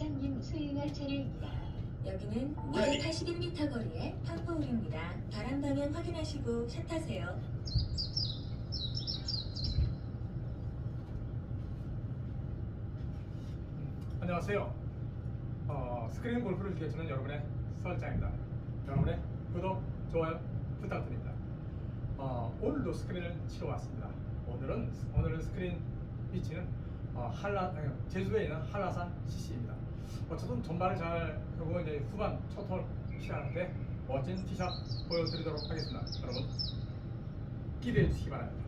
쌍장님 수행할 차례입니다. 여기는 281m 거리의 팡포홀입니다. 바람 방향 확인하시고 샷하세요. 안녕하세요. 어, 스크린 골프를 즐겨주는 여러분의 설장입니다. 여러분의 구독, 좋아요 부탁드립니다. 어, 오늘도 스크린을 치러 왔습니다. 오늘은 오늘은 스크린 위치는 어, 한라 아니, 제주도에 있는 한라산 CC입니다. 어쨌든 전반을 잘 하고 이제 후반 첫홀 시작하는데 멋진 티샷 보여드리도록 하겠습니다. 여러분 기대해 주시기 바랍니다.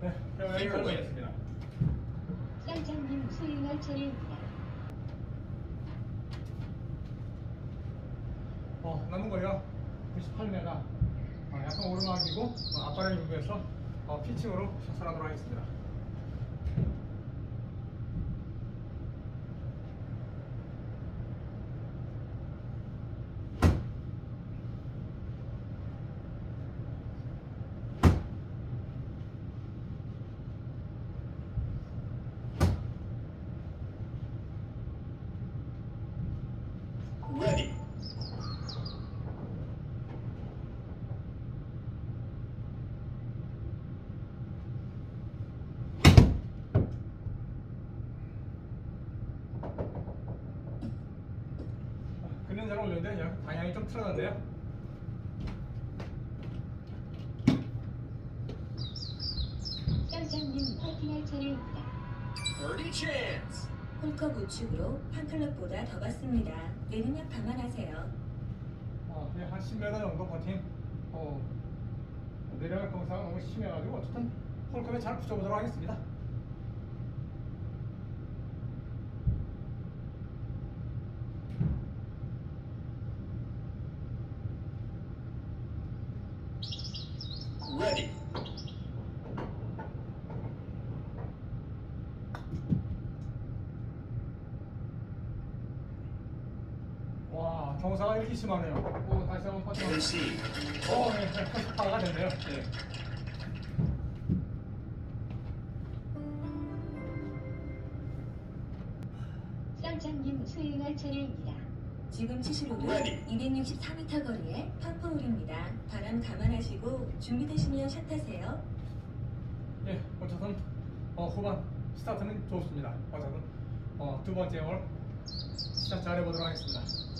네, 여기 공부했습니다. 쌍장님 수행할 차례입니다. 어, 남은 거리가 98m. 어, 약간 오르막이고 유무에서 어, 피칭으로 샷을 하도록 하겠습니다. Ready. 그는 잘 올렸는데 양- 좀 틀어졌네요. 쌍장님 파팅할 차례입니다. Birdie chance. 홀컵 우측으로 판클럽보다 더 갔습니다. 내리막 감안하세요. 어, 그냥 한 10m 정도 버틴. 어, 내려갈 경사가 너무 심해가지고 어쨌든 홀컵에 잘 붙여보도록 하겠습니다. 164m 거리에 파포홀입니다. 바람 감안하시고 준비되시면 샷하세요. 예, 어쨌든 어, 후반 스타트는 좋습니다. 어쨌든 어, 두 번째 홀 시작 잘해보도록 하겠습니다.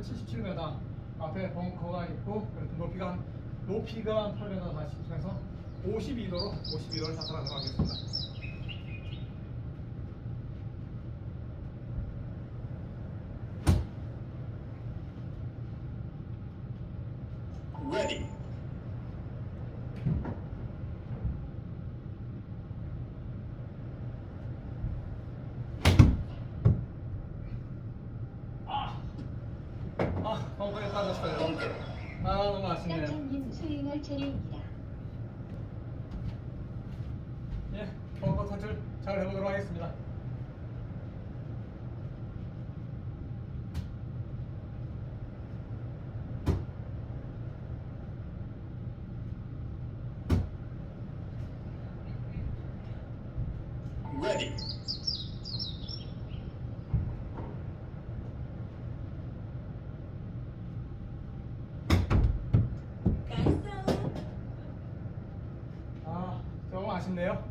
남은 거리 77m. 앞에 벙커가 있고 높이가 한 높이가 한 8m 다시 해서 52도로 52도를 사살하도록 하겠습니다. Ready. 아, 아, 벙커에 빠졌어요. Bunker. 아, 너무 아쉽네요. 쌍장님 수행할 차례입니다. 예, 벙커 터치를 잘 해보도록 하겠습니다. Ready. 나이스! 아, 조금 아쉽네요.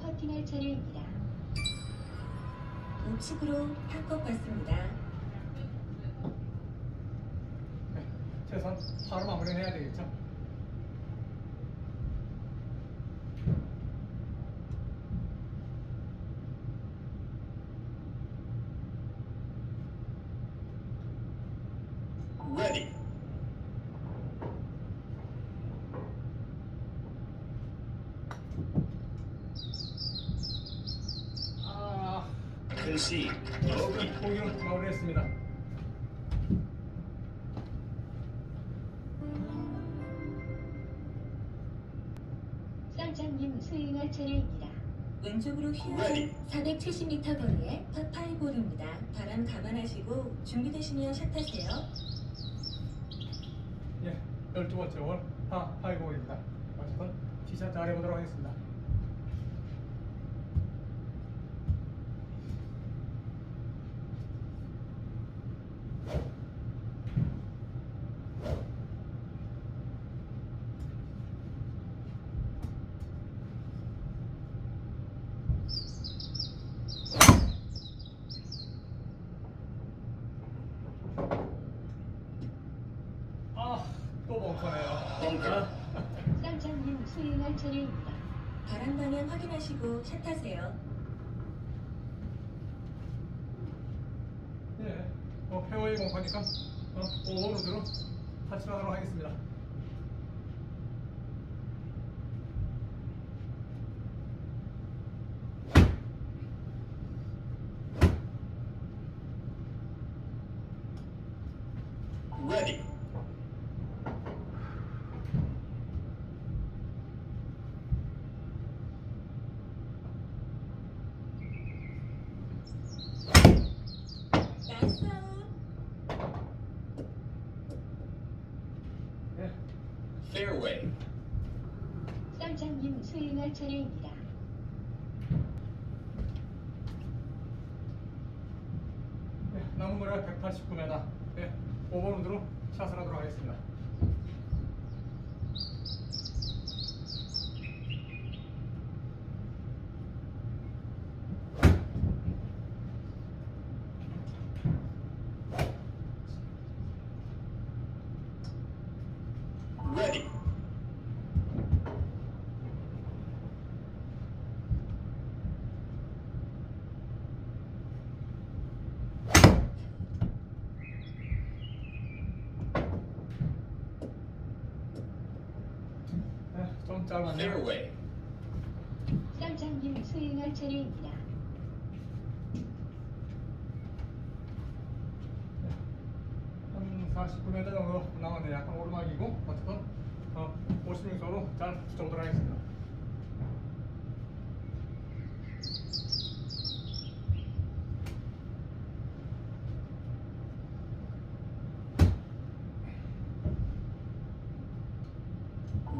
퍼팅할 차례입니다. 한컵 받습니다. 네, 최소한 바로 마무리를 해야 되겠죠. Ready. 아, Concede. Bogey. 공격을 마무리했습니다. 쌍장님 스윙할 차례입니다. 왼쪽으로 휘어 Ready. 470m 거리의 파5볼입니다. 바람 감안하시고 준비되시면 샷하세요. 예, 12번째 홀 파, 파이공입니다. 어쨌든 티샷 잘 해보도록 하겠습니다. 아, 또 벙커네요. 벙커. 쌍장님 스윙할 차례입니다. 바람 방향 확인 하시고 샷하세요. 예, 어, 페어웨이 공파니까 어, 5번 우드로 타치하도록 하겠습니다. Ready. 나이스 아웃. 예, Fairway. 쌍장님 스윙 할 차례입니다. 예, 남은 거리가 189m. 예, 5번 우드로 샷을 하도록 하겠습니다. Ready. 예, 좀 짧았네요. Fairway. 쌍장님 스윙할 차례입니다. 한 49m 정도 남았는데 약간 오르막이고 어쨌든 어, 56도로 잘 붙여보도록 하겠습니다.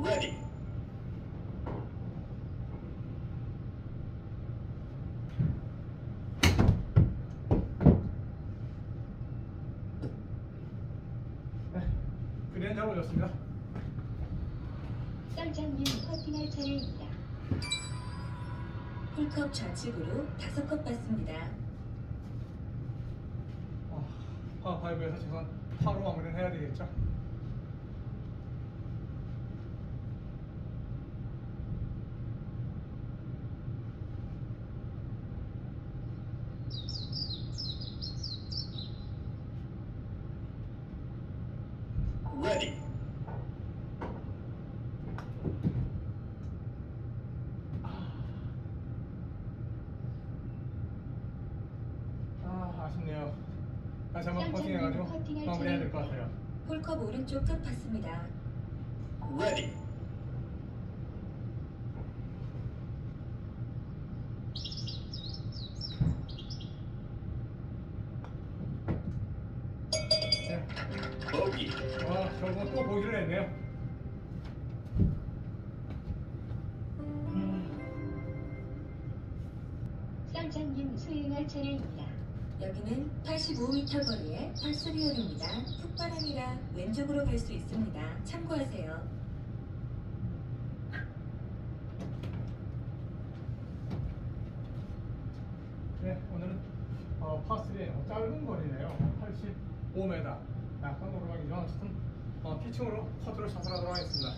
Ready. 네, 올렸습니다. 쌍장님 퍼팅할 차례입니다. 홀컵 좌측으로 다섯 컵 받습니다. 어, 파5에서 최소한 파로 마무리를 해야 되겠죠. Ready. 아, 아쉽네요. 다시 한번 퍼팅해가지고 마무리해야 될 것 같아요. 홀컵 오른쪽 끝 받습니다. Ready. 왼쪽으로 갈 수 있습니다. 참고하세요. 네, 오늘은 어, 파3의 뭐 짧은 거리네요. 85m. 약간 오르막이죠. 어쨌든 어, 피칭으로 커트를 차선하도록 하겠습니다.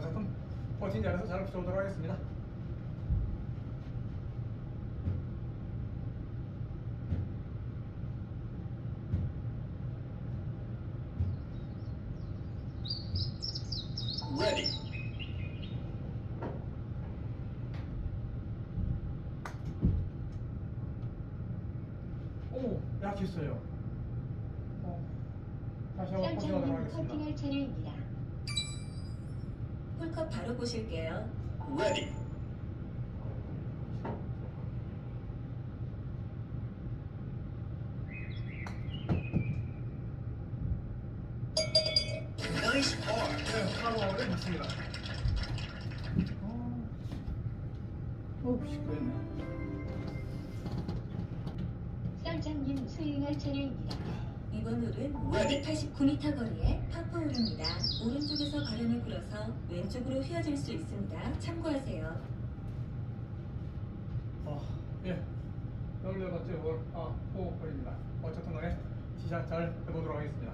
어쨌든 퍼팅 잘해서 잘 붙여보도록 하겠습니다. Ready. 오, 약했어요. 어, 다시 한번 퍼팅하도록 쌍장님 하겠습니다. 퍼팅할 차례입니다. 홀컵 바로 보실게요. Ready. Nice. 어, 어, 시끄럽네. 쌍장님 스윙할 차례입니다. 이번 홀은 Ready. 289m 거리의 파포홀입니다. 오른쪽에서 바람을 불어서 왼쪽으로 휘어질 수 있습니다. 참고하세요. 어, 예. 14번째 홀, 아, 호흡홀입니다. 어쨌든 간에 티샷 잘 해보도록 하겠습니다.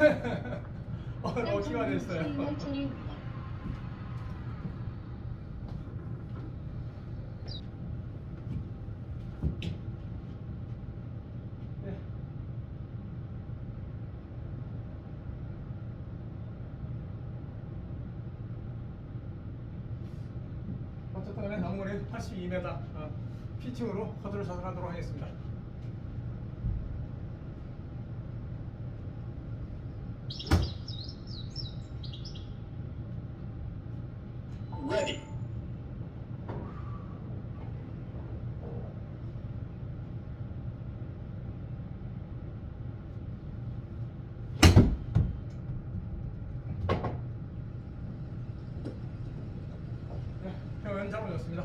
예. 오늘 어떻게 쌍장님 됐어요? 네. 어쨌든 간에 남물이 82m 어, 피칭으로 커트를 자살하도록 하겠습니다. Ready. 네, 표현 잘 올렸습니다.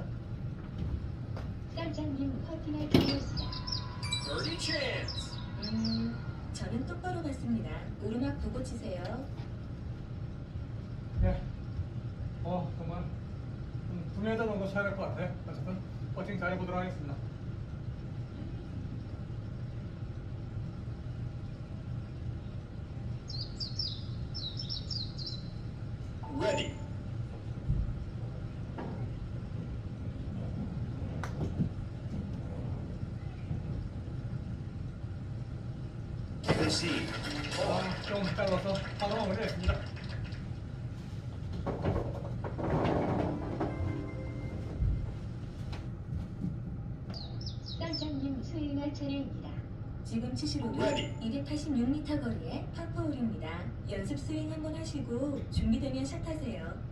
쌍장님 퍼팅할 차례입니다. Birdie chance. 음, 저는 똑바로 봤습니다. 오르막 보고 치세요. 네. 어, 정말 음, 9m 정도 쳐야 될 것 같아요. 어쨌든 퍼팅 잘 해보도록 하겠습니다. Ready. Proceed. 아, 좀 짧아서 바로 마무리했습니다. 쌍장님 스윙할 차례입니다. 지금 치실 홀은 Ready. 286m 거리의 파포홀입니다. 연습 스윙 한번 하시고 준비되면 샷하세요.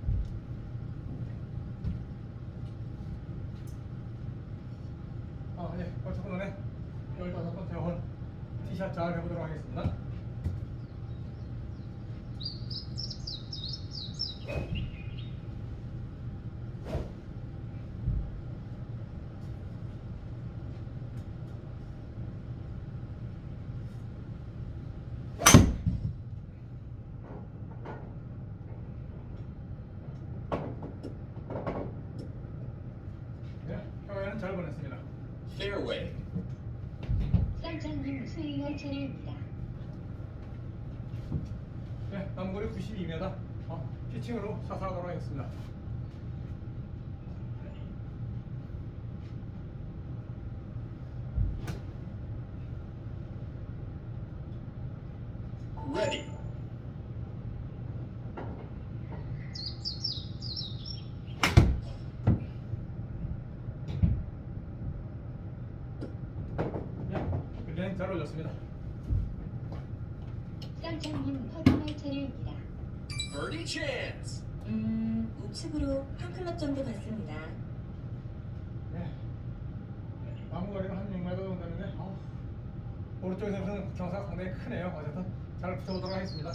복싱으로 사살하도록 하겠습니다. 네, 잘 올렸습니다. 짱짱님 퍼즐 체류입니다. Birdie chance. 음, 우측으로 한 클럽 정도 갔습니다. 네. 남은 거리가 한 6m 정도 되는데 아, 오른쪽에서는 경사가 상당히 크네요. 어쨌든 잘 붙여보도록 하겠습니다.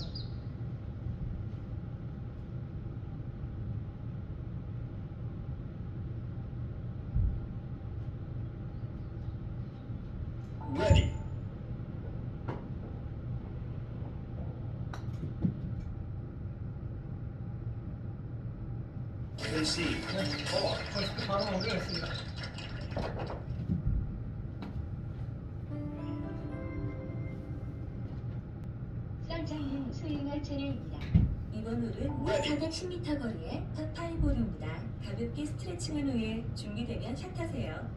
이번 홀은 410m 거리의 파5홀입니다. 가볍게 스트레칭한 후에 준비되면 샷하세요.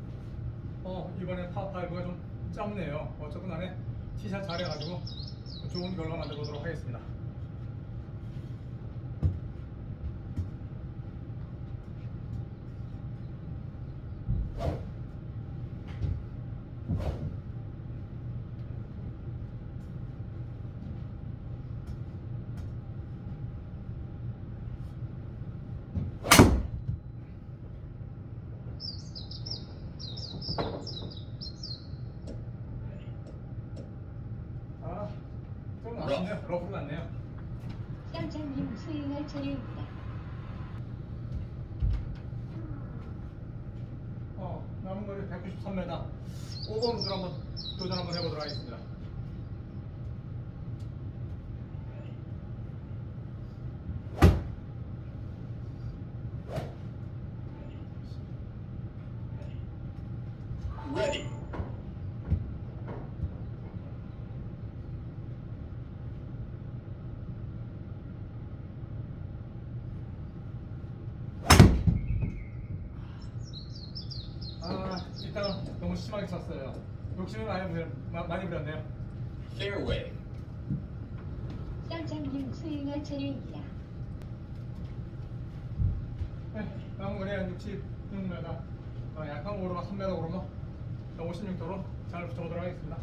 어 이번에 파5가 좀 짧네요. 어쨌든 간에 티샷 잘해가지고 좋은 결과 만들어 보도록 하겠습니다. 아, 좀 아쉽네요. 러프로 났네요. 썰장님 차례입니다. 어, 남은 거리 193m. 5번 우드로 한번 도전 한번 해보도록 하겠습니다. Ready. 아, 일단 너무 심하게 쳤어요. 욕심을 많이, 부려, 마- 많이 부렸네요. Fairway. 썰장님 스윙할 차례입니다. 네, 남은 거리 한 66m. 어, 약간 오르막 3m 오르막 56도로 잘 붙여보도록 하겠습니다.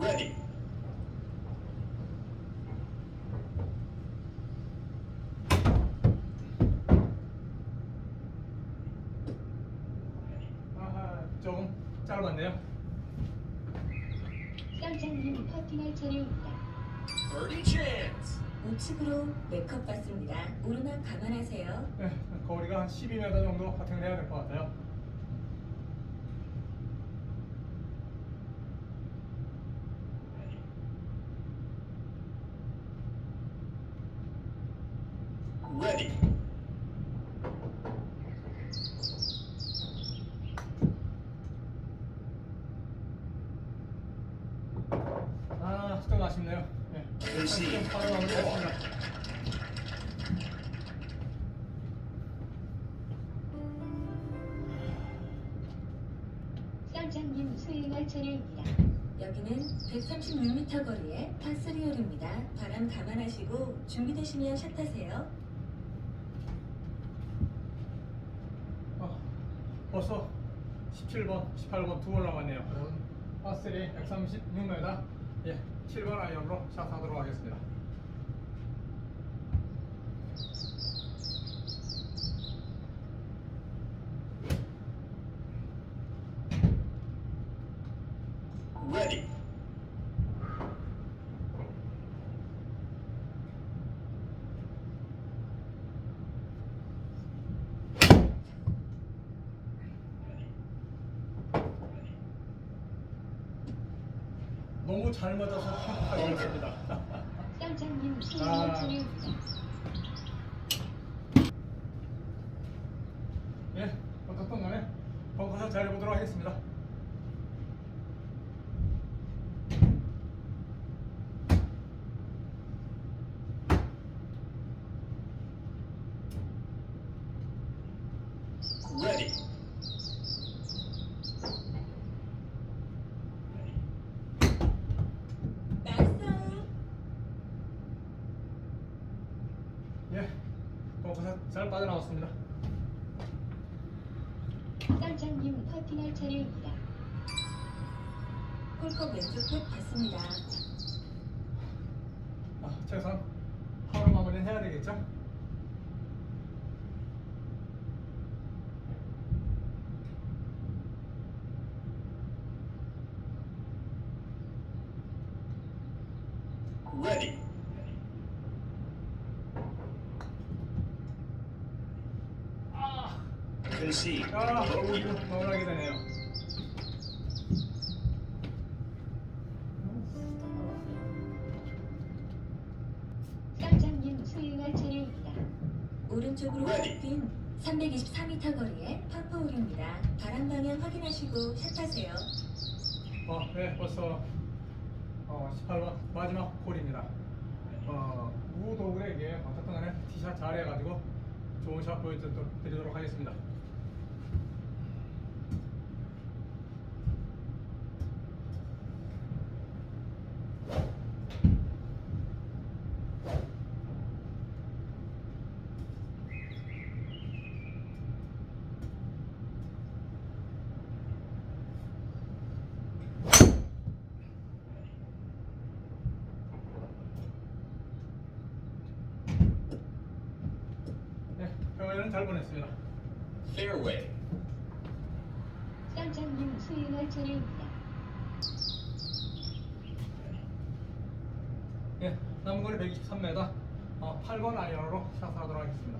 Ready. 아하, 조금 짧았네요. 썰장님 퍼팅할 차례입니다. Birdie chance. 우측으로 네컵 받습니다. 오르막 감안하세요. 네, 거리가 한 12m 정도 파팅을 해야 될 것 같아요. Ready. 아, 좀 아쉽네요. 네. 좀 바로 마무리했습니다. 파3홀입니다. 바람 감안하시고 준비되시면 샷하세요. 어, 벌써 17번, 18번 두홀 남았네요. 파스리 136m, 예, 7번 아이언으로 샷하도록 하겠습니다. Ready. 너무 잘 맞아서 펑크가 걸렸습니다. 썰장님 스윙할 아. 차례입니다. 예, 어떻든 간에 벙커샷 잘 해보도록 하겠습니다. Ready. 나이스! 잘 빠져나왔습니다. 썰장님 퍼팅할 차례입니다. 홀컵 왼쪽 끝 봤습니다. 아, 최선 하루 마무리는 해야 되겠죠? Ready. Concede. 아, 마무리하게 되네요. 썰장님 수행할 차례입니다. 오른쪽으로. 핀 324m 거리의 파포홀입니다. 바람 방향 확인하시고 샷하세요. 어, 네, 벌써 어, 18번 마지막 홀입니다. 어, 우도글에게 어쨌든 간에 티샷 잘해가지고 좋은 샷 보여드리도록 하겠습니다. 네, 평화는 잘 보냈습니다. Fairway. 썰장님 수행할 차례입니다. 네, 남은 거리 123m, 어, 8번 아이언으로 샷하도록 하겠습니다.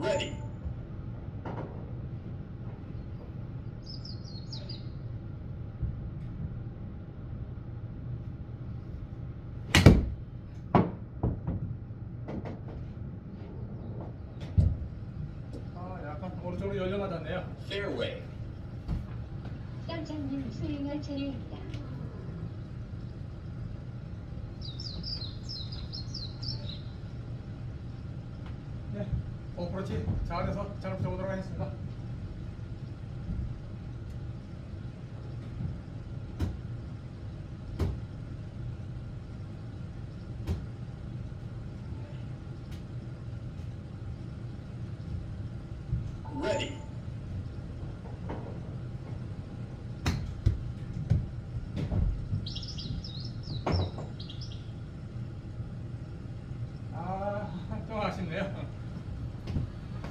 Ready. 아, 약간 오른쪽으로 열려 맞았네요. Fairway. 썰장님 수행할 차례입니다. 네, 잘해서 잘 붙여보도록 하겠습니다. Ready. 아, 좀 아쉽네요.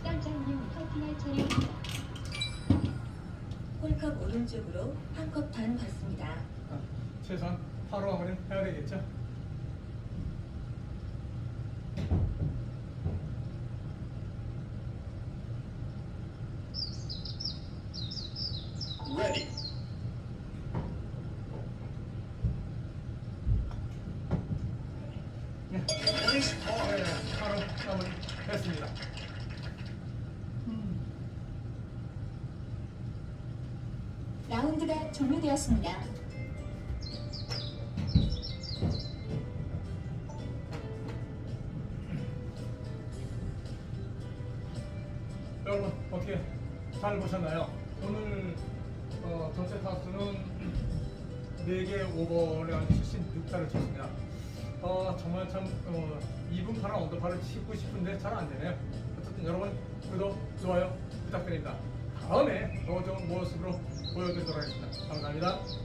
썰장님 퍼팅할 차례입니다. 홀컵 오른쪽으로 한컵반 봤습니다. 아, 최소한 하루 마무리는 해야 되겠죠? Ready. 네, Nice 네, par. 하루 마무리 했습니다. 라운드가 종료되었습니다. 여러분 어떻게 잘 보셨나요? 오늘 어, 전체 타수는 4개 오버를 한 76타를 쳤습니다. 어, 정말 참 어, 2분 8한 언더파를 치고 싶은데 잘 안 되네요. 어쨌든 여러분 구독, 좋아요 부탁드립니다. 다음에 더 좋은 모습으로 보여드리도록 하겠습니다. 감사합니다.